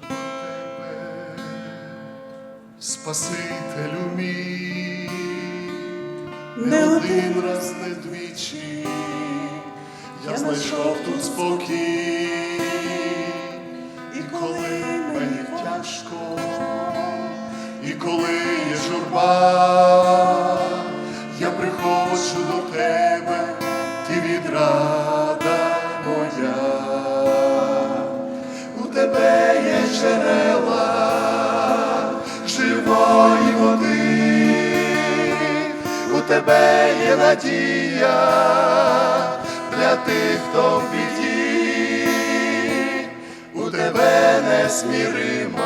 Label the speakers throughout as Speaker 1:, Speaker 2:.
Speaker 1: тебе, Спасителю мій, не один раз, не двічі, я знайшов тут спокій, і коли мені тяжко, і коли є журба, я приходжу до джерела живої води, у тебе є надія для тих, хто в біді, у тебе несмірима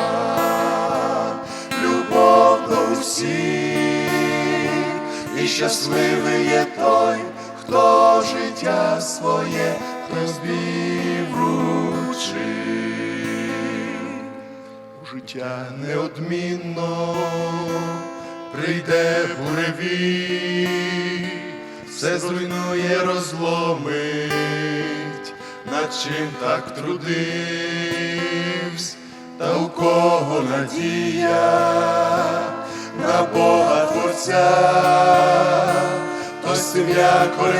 Speaker 1: любов до усіх, і щасливий є той, хто життя своє тобі вручив. Життя неодмінно. Прийде буревій, все зруйнує, розломить, над чим так трудивсь, та у кого надія? На Бога Творця, то з цим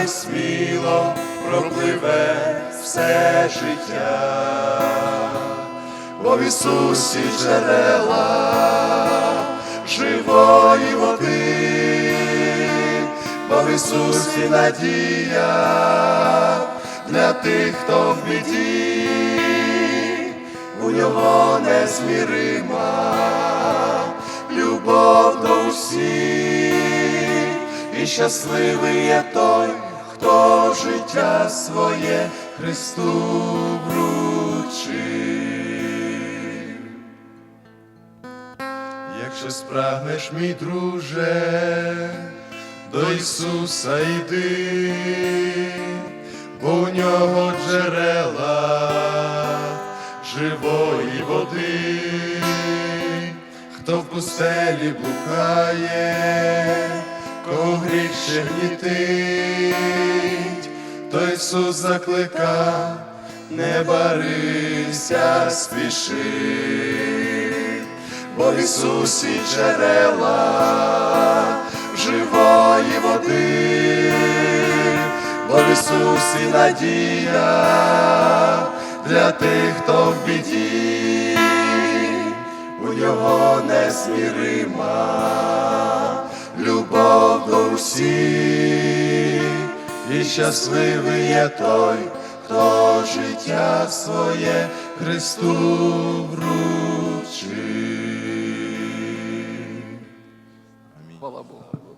Speaker 1: сміло пропливе все життя бо в Ісусі джерела живої води, бо в Ісусі надія для тих, хто в біді, у нього незмірима любов до усіх, і щасливий є той, хто життя своє Христу вручив. Якщо спрагнеш, мій друже, до Ісуса йди, бо у нього джерела живої води, хто в пустелі блукає, кого гріх ще гнітить, то Ісус заклика, не барися, спіши бо в Ісусі джерела живої води, бо в Ісусі надія для тих, хто в біді, у нього несмірима любов до усіх, і щасливий є той, хто життя своє Христу вручив. Хвала Богу.